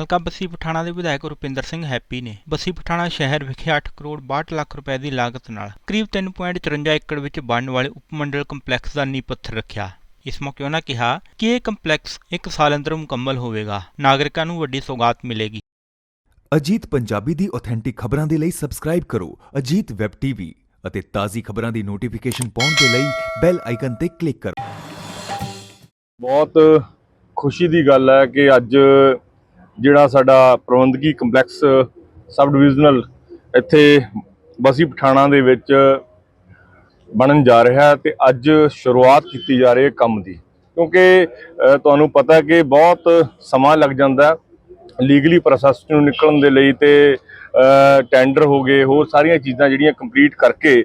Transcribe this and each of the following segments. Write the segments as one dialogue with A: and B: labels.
A: ਹਲਕਾ ਬੱਸੀ ਪਠਾਣਾ ਦੇ ਵਿਧਾਇਕ ਰੁਪਿੰਦਰ ਸਿੰਘ ਹੈਪੀ ਨੇ ਬੱਸੀ ਪਠਾਣਾ ਸ਼ਹਿਰ ਵਿਖੇ 8 ਕਰੋੜ 62 ਲੱਖ ਰੁਪਏ ਦੀ ਲਾਗਤ ਨਾਲ ਕਰੀਬ 3.54 ਏਕੜ ਵਿੱਚ ਬਣਨ ਵਾਲੇ ਉਪਮੰਡਲ ਕੰਪਲੈਕਸ ਦਾ ਨੀਂਹ ਪੱਥਰ ਰੱਖਿਆ। ਇਸ ਮੌਕੇ ਉਹਨਾਂ ਕਿਹਾ ਕਿ ਇਹ ਕੰਪਲੈਕਸ ਇੱਕ ਸਾਲ ਅੰਦਰ ਮੁਕੰਮਲ ਹੋਵੇਗਾ। ਨਾਗਰਿਕਾਂ ਨੂੰ ਵੱਡੀ ਸੌਗਾਤ ਮਿਲੇਗੀ।
B: ਅਜੀਤ ਪੰਜਾਬੀ ਦੀ ਆਥੈਂਟਿਕ ਖਬਰਾਂ ਦੇ ਲਈ ਸਬਸਕ੍ਰਾਈਬ ਕਰੋ ਅਜੀਤ ਵੈਬ ਟੀਵੀ ਅਤੇ ਤਾਜ਼ੀ ਖਬਰਾਂ ਦੀ ਨੋਟੀਫਿਕੇਸ਼ਨ ਪਾਉਣ ਦੇ ਲਈ ਬੈਲ ਆਈਕਨ ਤੇ ਕਲਿੱਕ ਕਰੋ।
C: ਬਹੁਤ ਖੁਸ਼ੀ ਦੀ ਗੱਲ ਹੈ ਕਿ ਅੱਜ ਜਿਹੜਾ ਸਾਡਾ ਪ੍ਰਬੰਧਕੀ ਕੰਪਲੈਕਸ ਸਬ ਡਿਵੀਜ਼ਨਲ ਇੱਥੇ ਬਸੀ ਪਠਾਣਾ ਦੇ ਵਿੱਚ ਬਣਨ ਜਾ ਰਿਹਾ ਹੈ ਤੇ ਅੱਜ ਸ਼ੁਰੂਆਤ ਕੀਤੀ ਜਾ ਰਹੀ ਹੈ ਕੰਮ ਦੀ। ਕਿਉਂਕਿ ਤੁਹਾਨੂੰ ਪਤਾ ਕਿ ਬਹੁਤ ਸਮਾਂ ਲੱਗ ਜਾਂਦਾ ਲੀਗਲੀ ਪ੍ਰੋਸੈਸ ਨੂੰ ਨਿਕਲਣ ਦੇ ਲਈ ਤੇ ਟੈਂਡਰ ਹੋ ਗਏ, ਹੋਰ ਸਾਰੀਆਂ ਚੀਜ਼ਾਂ ਜਿਹੜੀਆਂ ਕੰਪਲੀਟ ਕਰਕੇ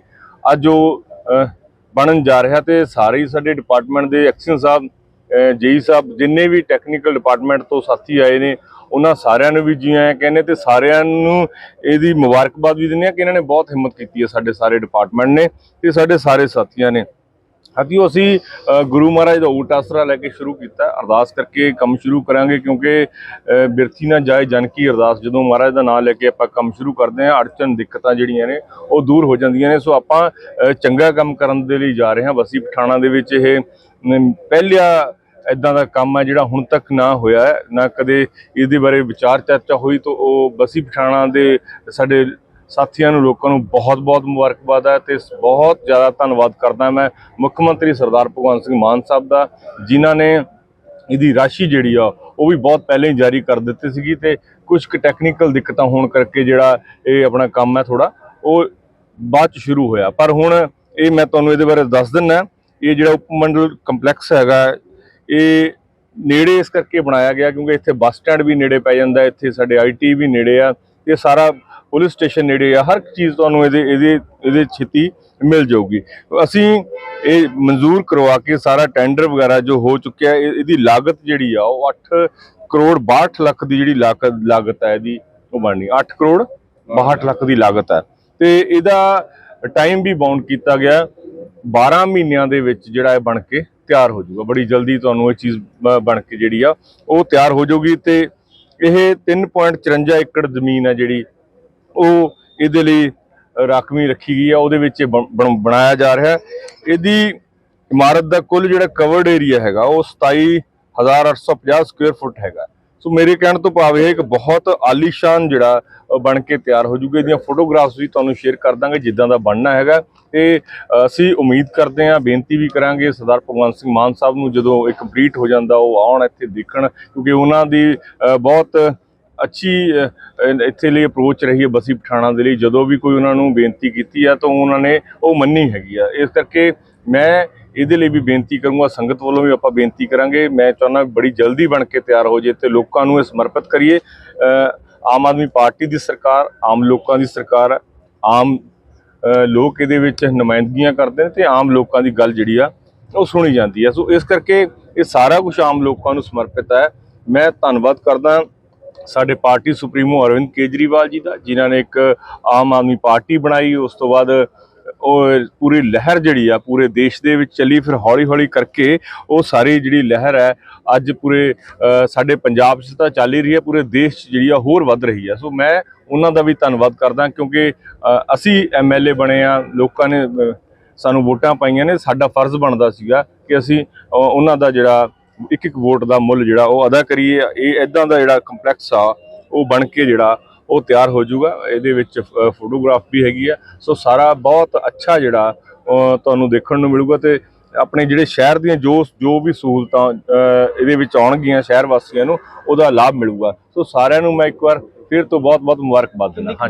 C: ਅੱਜ ਉਹ ਬਣਨ ਜਾ ਰਿਹਾ ਤੇ ਸਾਰੇ ਹੀ ਸਾਡੇ ਡਿਪਾਰਟਮੈਂਟ ਦੇ ਐਕਸ਼ਨ ਸਾਹਿਬ ਜੇਈ ਸਾਹਿਬ, ਜਿੰਨੇ ਵੀ ਟੈਕਨੀਕਲ ਡਿਪਾਰਟਮੈਂਟ ਤੋਂ ਸਾਥੀ ਆਏ ਨੇ ਉਹਨਾਂ ਸਾਰਿਆਂ ਨੂੰ ਵੀ ਜੀ ਆਇਆਂ ਕਹਿੰਦੇ ਤੇ ਸਾਰਿਆਂ ਨੂੰ ਇਹਦੀ ਮੁਬਾਰਕਬਾਦ ਵੀ ਦਿੰਦੇ ਆ ਕਿ ਇਹਨਾਂ ਨੇ ਬਹੁਤ ਹਿੰਮਤ ਕੀਤੀ ਹੈ ਸਾਡੇ ਸਾਰੇ ਡਿਪਾਰਟਮੈਂਟ ਨੇ ਤੇ ਸਾਡੇ ਸਾਰੇ ਸਾਥੀਆਂ ਨੇ। ਹਾਤੀਓ ਅਸੀਂ ਗੁਰੂ ਮਹਾਰਾਜ ਦਾ ਊਟ ਆਸਰਾ ਲੈ ਕੇ ਸ਼ੁਰੂ ਕੀਤਾ। ਅਰਦਾਸ ਕਰਕੇ ਕੰਮ ਸ਼ੁਰੂ ਕਰਾਂਗੇ ਕਿਉਂਕਿ ਅ, ਬਿਰਥੀ ਨਾ ਜਾਏ ਜਨ ਕੀ ਅਰਦਾਸ। ਜਦੋਂ ਮਹਾਰਾਜ ਦਾ ਨਾਮ ਲੈ ਕੇ ਆਪਾਂ ਕੰਮ ਸ਼ੁਰੂ ਕਰਦੇ ਹਾਂ ਅੜਚਨ ਦਿੱਕਤਾਂ ਜਿਹੜੀਆਂ ਨੇ ਉਹ ਦੂਰ ਹੋ ਜਾਂਦੀਆਂ ਨੇ। ਸੋ ਆਪਾਂ ਚੰਗਾ ਕੰਮ ਕਰਨ ਦੇ ਲਈ ਜਾ ਰਹੇ ਹਾਂ। ਬਸੀ ਪਠਾਣਾ ਦੇ ਵਿੱਚ ਇਹ ਮ, ਪਹਿਲਿਆ ਇਦਾਂ ਦਾ ਕੰਮ ਹੈ ਜਿਹੜਾ ਹੁਣ ਤੱਕ ਨਾ ਹੋਇਆ ਨਾ ਕਦੇ ਇਹਦੇ ਬਾਰੇ ਵਿਚਾਰ ਚਰਚਾ ਹੋਈ ਤਾਂ ਉਹ ਬਸੀ ਪਠਾਣਾ ਦੇ ਸਾਡੇ ਸਾਥੀਆਂ ਨੂੰ, ਲੋਕਾਂ ਨੂੰ ਬਹੁਤ-ਬਹੁਤ ਮੁਬਾਰਕਬਾਦ ਹੈ ਤੇ ਬਹੁਤ ਜ਼ਿਆਦਾ ਧੰਨਵਾਦ ਕਰਦਾ ਮੈਂ ਮੁੱਖ ਮੰਤਰੀ ਸਰਦਾਰ ਭਗਵੰਤ ਸਿੰਘ ਮਾਨ ਸਾਹਿਬ ਦਾ, ਜਿਨ੍ਹਾਂ ਨੇ ਇਹਦੀ ਰਾਸ਼ੀ ਜਿਹੜੀ ਆ, ਉਹ ਵੀ ਬਹੁਤ ਪਹਿਲਾਂ ਹੀ ਜਾਰੀ ਕਰ ਦਿੱਤੀ ਸੀਗੀ ਤੇ ਕੁਝ ਕੁ ਟੈਕਨੀਕਲ ਦਿੱਕਤਾਂ ਹੋਣ ਕਰਕੇ ਜਿਹੜਾ ਇਹ ਆਪਣਾ ਕੰਮ ਹੈ ਥੋੜਾ ਉਹ ਬਾਅਦ ਚ ਸ਼ੁਰੂ ਹੋਇਆ। ਪਰ ਹੁਣ ਇਹ ਮੈਂ ਤੁਹਾਨੂੰ ਇਹਦੇ ਬਾਰੇ ਦੱਸ ਦਿੰਨਾ ਇਹ ਜਿਹੜਾ ਉਪ ਮੰਡਲ ਕੰਪਲੈਕਸ ਹੈਗਾ ਇਹ ਨੇੜੇ ਇਸ ਕਰਕੇ ਬਣਾਇਆ ਗਿਆ ਕਿਉਂਕਿ ਇੱਥੇ ਬੱਸ ਸਟੈਂਡ ਵੀ ਨੇੜੇ ਪੈ ਜਾਂਦਾ, ਇੱਥੇ ਸਾਡੇ ਆਈਟੀ ਵੀ ਨੇੜੇ ਆ, ਇਹ ਸਾਰਾ ਪੁਲਿਸ ਸਟੇਸ਼ਨ ਨੇੜੇ ਆ, ਹਰ ਇੱਕ ਚੀਜ਼ ਤੁਹਾਨੂੰ ਇਹਦੇ ਇਹਦੇ ਇਹਦੇ ਛੇਤੀ ਮਿਲ ਜਾਊਗੀ। ਅਸੀਂ ਇਹ ਮਨਜ਼ੂਰ ਕਰਵਾ ਕੇ ਸਾਰਾ ਟੈਂਡਰ ਵਗੈਰਾ ਜੋ ਹੋ ਚੁੱਕਿਆ, ਇਹ- ਇਹਦੀ ਲਾਗਤ ਜਿਹੜੀ ਆ, ਉਹ 8 ਕਰੋੜ 62 ਲੱਖ ਦੀ ਜਿਹੜੀ ਲਾਗਤ ਲਾਗਤ ਹੈ ਇਹਦੀ, ਉਹ ਬਣਨੀ 8 ਕਰੋੜ 62 ਲੱਖ ਦੀ ਲਾਗਤ ਹੈ ਤੇ ਇਹਦਾ ਟਾਈਮ ਵੀ ਬਾਉਂਡ ਕੀਤਾ ਗਿਆ 12 ਮਹੀਨਿਆਂ ਦੇ ਵਿੱਚ ਜਿਹੜਾ ਇਹ ਬਣ ਕੇ ਤਿਆਰ ਹੋ ਜਾਊਗਾ। ਬੜੀ ਜਲਦੀ ਤੁਹਾਨੂੰ ਇਹ ਚੀਜ਼ ਬ- ਬਣ ਕੇ ਜਿਹੜੀ ਆ, ਉਹ ਤਿਆਰ ਹੋ ਜਾਊਗੀ ਤੇ ਇਹ 3.54 ਏਕੜ ਜ਼ਮੀਨ ਹੈ ਜਿਹੜੀ, ਉਹ ਇਹਦੇ ਲਈ ਰਾਖਵੀਂ ਰੱਖੀ ਗਈ ਆ, ਉਹਦੇ ਵਿੱਚ ਇਹ ਬਣ- ਬਣ- ਬਣਾਇਆ ਜਾ ਰਿਹਾ ਇਹਦੀ ਇਮਾਰਤ ਦਾ ਕੁੱਲ ਜਿਹੜਾ ਕਵਰਡ ਏਰੀਆ ਹੈਗਾ, ਉਹ 27850 ਸਕੁਅਰ ਫੁੱਟ ਹੈਗਾ। ਸੋ ਮੇਰੇ ਕਹਿਣ ਤੋਂ ਭਾਵ ਇਹ ਇੱਕ ਬਹੁਤ ਆਲੀਸ਼ਾਨ ਜਿਹੜਾ ਬਣ ਕੇ ਤਿਆਰ ਹੋ ਜੂਗਾ। ਇਹਦੀਆਂ ਫੋਟੋਗ੍ਰਾਫਸ ਵੀ ਤੁਹਾਨੂੰ ਸ਼ੇਅਰ ਕਰ ਦਾਂਗੇ ਜਿੱਦਾਂ ਦਾ ਬਣਨਾ ਹੈਗਾ। ਤੇ ਅਸੀਂ ਉਮੀਦ ਕਰਦੇ ਹਾਂ, ਬੇਨਤੀ ਵੀ ਕਰਾਂਗੇ ਸਰਦਾਰ ਭਗਵੰਤ ਸਿੰਘ ਮਾਨ ਸਾਹਿਬ ਨੂੰ ਜਦੋਂ ਇਹ ਕੰਪਲੀਟ ਹੋ ਜਾਂਦਾ, ਉਹ ਆਉਣ ਇੱਥੇ ਦੇਖਣ, ਕਿਉਂਕਿ ਉਹਨਾਂ ਦੀ ਬਹੁਤ ਅੱਛੀ ਇੱਥੇ ਲਈ ਅਪਰੋਚ ਰਹੀ ਹੈ ਬਸੀ ਪਠਾਣਾ ਦੇ ਲਈ। ਜਦੋਂ ਵੀ ਕੋਈ ਉਹਨਾਂ ਨੂੰ ਬੇਨਤੀ ਕੀਤੀ ਆ ਤਾਂ ਉਹਨਾਂ ਨੇ ਉਹ ਮੰਨੀ ਹੈਗੀ ਆ। ਇਸ ਕਰਕੇ ਮੈਂ ਇਹਦੇ ਲਈ ਵੀ ਬੇਨਤੀ ਕਰੂੰਗਾ, ਸੰਗਤ ਵੱਲੋਂ ਵੀ ਆਪਾਂ ਬੇਨਤੀ ਕਰਾਂਗੇ। ਮੈਂ ਚਾਹੁੰਦਾ ਬੜੀ ਜਲਦੀ ਬਣ ਕੇ ਤਿਆਰ ਹੋ ਜੇ ਤੇ ਲੋਕਾਂ ਨੂੰ ਇਹ ਸਮਰਪਿਤ ਕਰੀਏ। ਆਮ ਆਦਮੀ ਪਾਰਟੀ ਦੀ ਸਰਕਾਰ, ਆਮ ਲੋਕਾਂ ਦੀ ਸਰਕਾਰ ਹੈ ਆਮ ਲੋਕ ਇਹਦੇ ਵਿੱਚ ਨੁਮਾਇੰਦਗੀਆਂ ਕਰਦੇ ਨੇ ਤੇ ਆਮ ਲੋਕਾਂ ਦੀ ਗੱਲ ਜਿਹੜੀ ਆ, ਉਹ ਸੁਣੀ ਜਾਂਦੀ ਹੈ ਸੋ ਇਸ ਕਰਕੇ ਇਹ ਸਾਰਾ ਕੁਝ ਆਮ ਲੋਕਾਂ ਨੂੰ ਸਮਰਪਿਤ ਹੈ। ਮੈਂ ਧੰਨਵਾਦ ਕਰਦਾ ਸਾਡੇ ਪਾਰਟੀ ਸੁਪਰੀਮੋ ਅਰਵਿੰਦ ਕੇਜਰੀਵਾਲ ਜੀ ਦਾ, ਜਿਨ੍ਹਾਂ ਨੇ ਇੱਕ ਆਮ ਆਦਮੀ ਪਾਰਟੀ ਬਣਾਈ। ਉਸ ਤੋਂ ਬਾਅਦ ਉਹ ਪੂਰੀ ਲਹਿਰ ਜਿਹੜੀ ਆ ਪੂਰੇ ਦੇਸ਼ ਦੇ ਵਿੱਚ ਚੱਲੀ ਫਿਰ ਹੌਲੀ ਹੌਲੀ ਕਰਕੇ ਉਹ ਸਾਰੀ ਜਿਹੜੀ ਲਹਿਰ ਹੈ ਅੱਜ ਪੂਰੇ ਸਾਡੇ ਪੰਜਾਬ 'ਚ ਤਾਂ ਚੱਲ ਹੀ ਰਹੀ ਹੈ ਪੂਰੇ ਦੇਸ਼ 'ਚ ਜਿਹੜੀ ਆ ਹੋਰ ਵੱਧ ਰਹੀ ਆ। ਸੋ ਮੈਂ ਉਹਨਾਂ ਦਾ ਵੀ ਧੰਨਵਾਦ ਕਰਦਾ ਕਿਉਂਕਿ ਅ, ਅਸੀਂ ਐਮਐਲਏ ਬਣੇ ਆ ਲੋਕਾਂ ਨੇ ਸਾਨੂੰ ਵੋਟਾਂ ਪਾਈਆਂ ਨੇ ਸਾਡਾ ਫਰਜ਼ ਬਣਦਾ ਸੀਗਾ ਕਿ ਅਸੀਂ ਉਹਨਾਂ ਦਾ ਜਿਹੜਾ ਇੱਕ ਇੱਕ ਵੋਟ ਦਾ ਮੁੱਲ ਜਿਹੜਾ ਉਹ ਅਦਾ ਕਰੀਏ। ਇਹ ਇਦਾਂ ਦਾ ਜਿਹੜਾ ਕੰਪਲੈਕਸ ਆ ਉਹ ਬਣ ਕੇ ਜਿਹੜਾ ਉਹ ਤਿਆਰ ਹੋ ਜਾਊਗਾ। ਇਹਦੇ ਵਿੱਚ ਫੋਟੋਗ੍ਰਾਫ ਵੀ ਹੈਗੀ ਆ। ਸੋ ਸਾਰਾ ਬਹੁਤ ਅੱਛਾ ਜਿਹੜਾ ਤੁਹਾਨੂੰ ਦੇਖਣ ਨੂੰ ਮਿਲੂਗਾ ਤੇ ਆਪਣੇ ਜਿਹੜੇ ਸ਼ਹਿਰ ਦੀਆਂ ਜੋ ਜੋ ਵੀ ਸਹੂਲਤਾਂ ਇਹਦੇ ਵਿੱਚ ਆਉਣਗੀਆਂ ਸ਼ਹਿਰ ਵਾਸੀਆਂ ਨੂੰ, ਉਹਦਾ ਲਾਭ ਮਿਲੂਗਾ। ਸੋ ਸਾਰਿਆਂ ਨੂੰ ਮੈਂ ਇੱਕ ਵਾਰ ਫਿਰ ਤੋਂ ਬਹੁਤ ਬਹੁਤ ਮੁਬਾਰਕਬਾਦ ਦਿੰਦਾ। ਹਾਂ